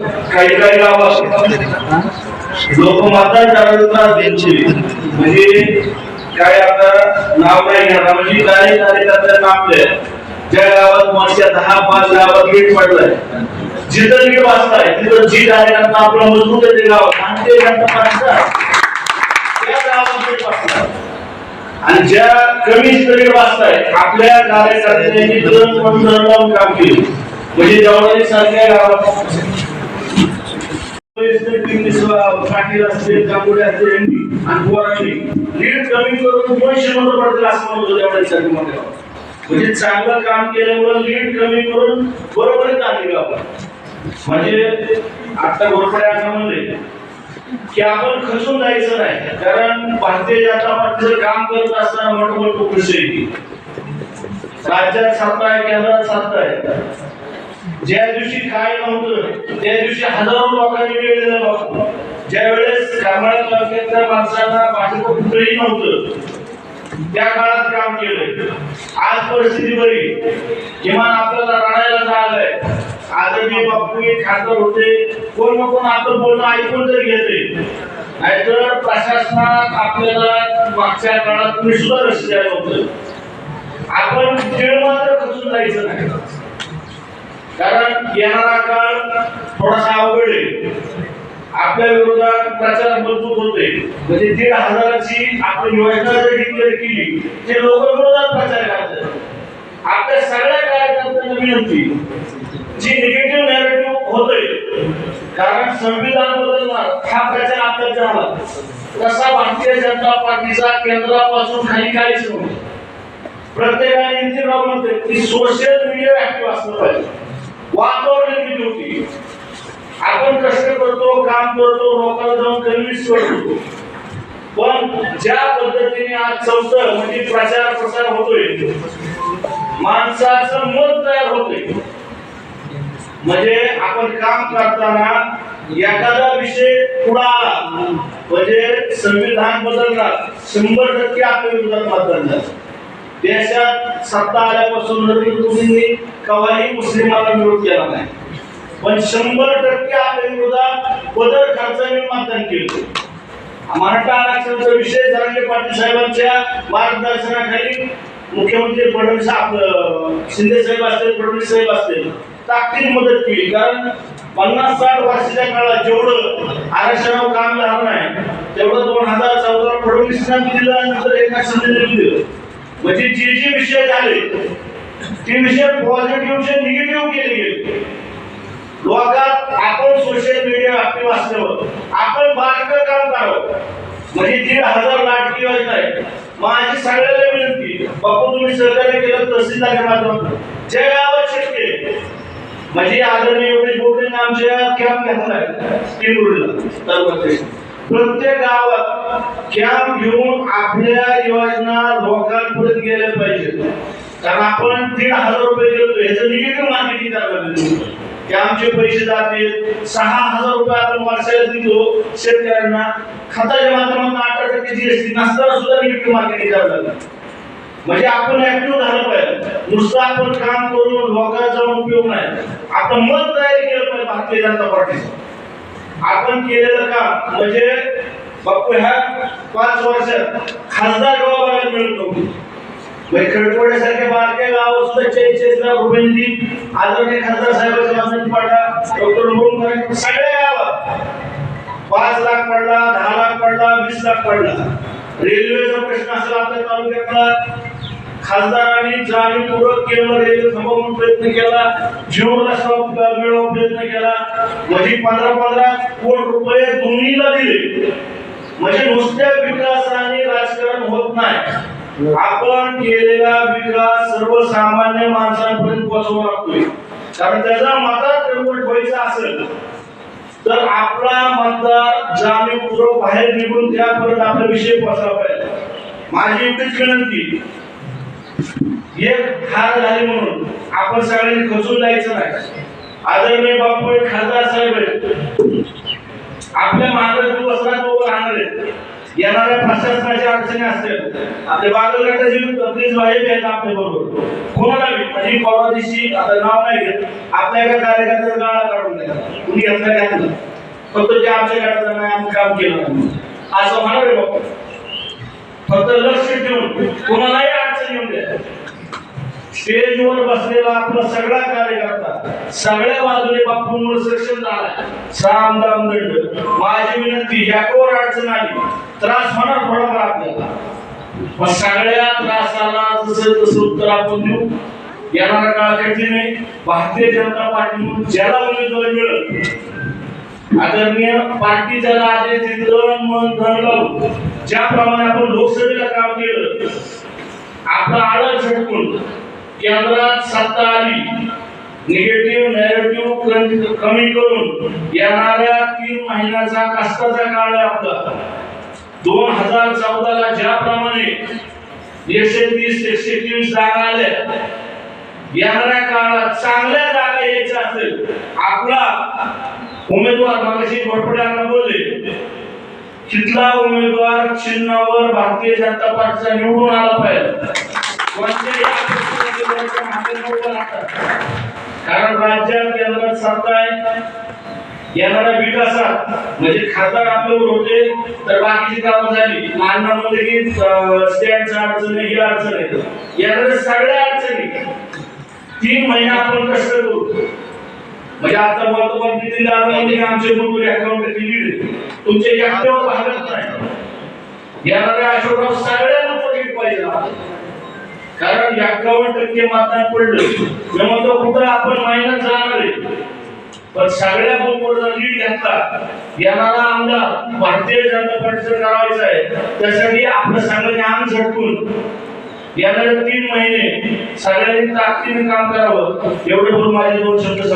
काही काही गाव लोक मतदान करायला त्यांचे म्हणजे काय आता नाव नाही घेणार. म्हणजे काही कार्यकर्त्यांना आपले ज्या गावात वर्षा दहा पाच गावात गेट पडलाय. जिथं गेट वाचताय तिथं जी कार्यकर्ता आपला मजबूत आहे ते गाव. आणि ते आणि ज्या कमी स्तरीय वाचताय आपल्या कार्यकर्त्यांनी दर पंधरा काम केले. म्हणजे जवळ सारख्या गावात पाटील असतील कांबोडे असतील यांनी आणि पोरांनी लीड कमी करून दोनशे मतं पडतील असं म्हणत होते एवढ्यासाठी मध्ये म्हणजे चांगलं काम केल्यामुळे लीड कमी करून बरोबर चालली गाव म्हणजे आता घोरपडे असं म्हणले की आपण खचून जायचं नाही कारण भारतीय जनता पार्टीचं काम करत असताना मोठं मोठं विषय राज्यात सत्ता आहे केंद्रात सत्ता आहे ज्या दिवशी काय नव्हतं त्या दिवशी हजारो लोकांनी वेळ दिला ज्या वेळेस करमाळा तालुक्यातल्या माणसांना भाजप कुठेही नव्हतं त्या काळात काम केलंय आज परिस्थिती बरी. किमान आपल्याला रडायला झालंय आदरणीय बापू हे खासदार होते. कोण ना कोण आपलं बोलणं ऐकून तरी घेते नाहीतर प्रशासनात आपल्याला मागच्या काळात तुम्ही सुद्धा लक्ष द्यायला होतं. आपण खेळ मात्र खचून जायचं नाही. कारण येणारा काळ थोडासा अवघड आहे आपल्या विरोधात प्रचार मजबूत होते म्हणजे दीड हजाराची आपण योजना जर डिक्लेअर केली ते लोक विरोधात प्रचार करतात. आपल्या सगळ्या कार्यकर्त्यांना विनंती जी निगेटिव्ह नॅरेटिव्ह होतोय कारण संविधान बदलणार हा प्रचार आपल्यात झाला तसा भारतीय जनता पार्टीचा केंद्रापासून खाली काहीच नव्हतं. प्रत्येकाने इंदिरा म्हणते की सोशल मीडिया ऍक्टिव्ह असलं पाहिजे. वातावरण निर्मिती होती? आपण कष्ट करतो काम करतो लोकांना जाऊन कन्व्हिन्स करतो. पण ज्या पद्धतीने आज चौथं म्हणजे प्रचार प्रसार होतोय माणसाचं मत तयार होतोय. म्हणजे आपण काम करताना एखादा विषय पुढे आला म्हणजे संविधान बदलणार शंभर टक्के आपल्या विरोधात मतदान झालं. देशात सत्ता आल्यापासून नरेंद्र मोदींनी कवाही मुस्लिमांना विरोध केला नाही. पण शंभर टक्के आपल्या विरोधात बदल खर्चाने मतदान केलं. मराठा आरक्षणाचा विषय जरांगे पाटील साहेबांच्या मार्गदर्शनाखाली मुख्यमंत्री फडणवीस शिंदे साहेब असतील फडणवीस साहेब असतील ताकदीने मदत केली. कारण पन्नास साठ वर्षाच्या काळात जेवढं आरक्षणावर काम झालं नाही तेवढं दोन हजार चौदा फडणवीसांनी दिलं आणि नंतर एका शिंदेने दिलं. म्हणजे जे जे विषय झाले ते विषय पॉझिटिव्ह विषय निगेटिव्ह केले गेले. लोकात आपण सोशल मीडिया ऍक्टिव्ह असल्यावर आपण बारकं काम करावं. म्हणजे दीड हजार लाटकी योजना आहे माझी सगळ्याला विनंती बापू तुम्ही सहकार्य केलं तहसीलदार माध्यमातून जे गावात शक्य म्हणजे आदरणीय योगेश बोबडेंनी आमच्या कॅम्प घेतलाय तालुक्यात प्रत्येक गावात कॅम्प घेऊन आपल्या योजना लोकांपर्यंत गेल्या पाहिजे कारण आपण दीड हजार रुपये गेलो ह्याचं निगेटिव्ह मार्केटिंग करायला पाहिजे की आमचे पैसे जातील सहा हजार रुपये आपण वर्षाला देतो. शेतकऱ्यांना खताच्या माध्यमातून अठरा टक्के जीएसटी नसताना सुद्धा निगेटिव्ह मार्केटिंग करायला लागलं. म्हणजे आपण ऍक्टिव्ह झालं पाहिजे. नुसतं आपण काम करून लोकांचा जाऊन उपयोग नाही. आपण मत तयार केलं पाहिजे भारतीय जनता पार्टीचं. आपण केलेलं काम म्हणजे बापू ह्या पाच वर्षात खासदार जेव्हा बघायला मिळत नव्हती. म्हणजे खडकोड्यासारख्या बारक्या गावात सुद्धा चाळीस चाळीस लाख रुपये आदरणीय खासदार साहेबांच्या माध्यमातून पडला डॉक्टर मुरुम सगळ्या गावात पाच लाख पडला दहा लाख पडला वीस लाख पडला. रेल्वेचा प्रश्न असेल आपल्या तालुक्यातला खासदारांनी जाणीवपूर्वक केवळ थांबवून प्रयत्न केला जीवनला स्टॉप मिळवून प्रयत्न केला. म्हणजे पंधरा पंधरा कोटी रुपये दोन्हीला दिले. म्हणजे नुसत्या विकासाने राजकारण होत नाही. आपण केलेला विकास सर्वसामान्य माणसांपर्यंत पोहोचवू लागतोय. कारण त्याचा मतात कन्वर्ट व्हायचा असेल तर आपला मतदार जाणीवपूर्वक बाहेर निघून त्यापर्यंत आपला विषय पोहोचला पाहिजे. माझी एवढीच विनंती एक हार झाली म्हणून आपण सगळ्यांनी खचून जायचं नाही. आदरणीय बापू हे खासदार साहेब आपल्या मागे तू दिवसरात तो राहणार येणाऱ्या प्रशासनाच्या अडचणी असतील. आपल्या बागलघाटाची प्लीज वाईफ आहेत आपल्या बरोबर. कोणाला बी म्हणजे परवा दिवशी आता नाव नाही घेत. आपल्या एका कार्यकर्त्याचा गाळा काढून द्या कुणी घेतला घातलं फक्त जे आमच्या गटाचं नाही आम्ही काम केलं असं म्हणा रे बापू. फक्त लक्ष ठेवून. कोणालाही अडचण येऊन द्या. स्टेजवर बसलेला आपला सगळा कार्यकर्ता सगळ्या बाजूने बापूंवर सक्षम झाला. साम दाम दंड. माझी विनंती ह्याकोर अडचण आली त्रास होणार थोडाफार आपल्याला. पण सगळ्या त्रासाला जसं तसं उत्तर आपण देऊ येणारा काळ कठीण नाही भारतीय जनता पार्टी म्हणून ज्याला उमेदवारी मिळत आदरणीय पार्टी ज्याला आदेश मन धन लावून ज्याप्रमाणे आपण लोकसभेला काम केलं आपलं आळस झटकून. केंद्रात सत्ता आली. निगेटिव्ह नॅरेटिव्ह कमी करून येणाऱ्या तीन महिन्याचा कष्टाचा काळ आहे आपला. दोन हजार चौदाला ज्याप्रमाणे एकशे तीस एकशे तीस जागा आल्या. येणाऱ्या काळात चांगल्या जागा यायच्या असेल. आपला उमेदवार मागाशी घोरपड्यांना बोलले. तिथला उमेदवार चिन्हावर भारतीय जनता पार्टीचा निवडून आला पाहिजे. म्हणजे कारण राज्यात केंद्रात सत्ता आहे येणाऱ्या विकासात म्हणजे खासदार आपल्यावर होते तर बाकीची कामं झाली. माननामध्ये की स्टँडचा अडचण ही अडचण आहे. येणाऱ्या सगळ्या अडचणी. तीन महिने आपण कष्ट करू. म्हणजे आता वर्तमान किती आमचे मुलगे अकाउंट लीड तुमच्या एकट्यावर भागत नाही येणाऱ्या अशोकराव सगळ्यांना प्रोजेक्ट पाहिजे कारण एकावन्न टक्के मतदान पडलं. मी म्हणतो कुठं आपण महिन्यात जाणार आहे. पण सगळ्या बरोबर जर लीड घेतला येणारा आमदार भारतीय जनता पार्टीचं करावायचं आहे. त्यासाठी आपलं सगळं ज्ञान झटकून येणारे तीन महिने सगळ्यांनी ताकदीने काम करावं. एवढे करून माझे दोन शब्द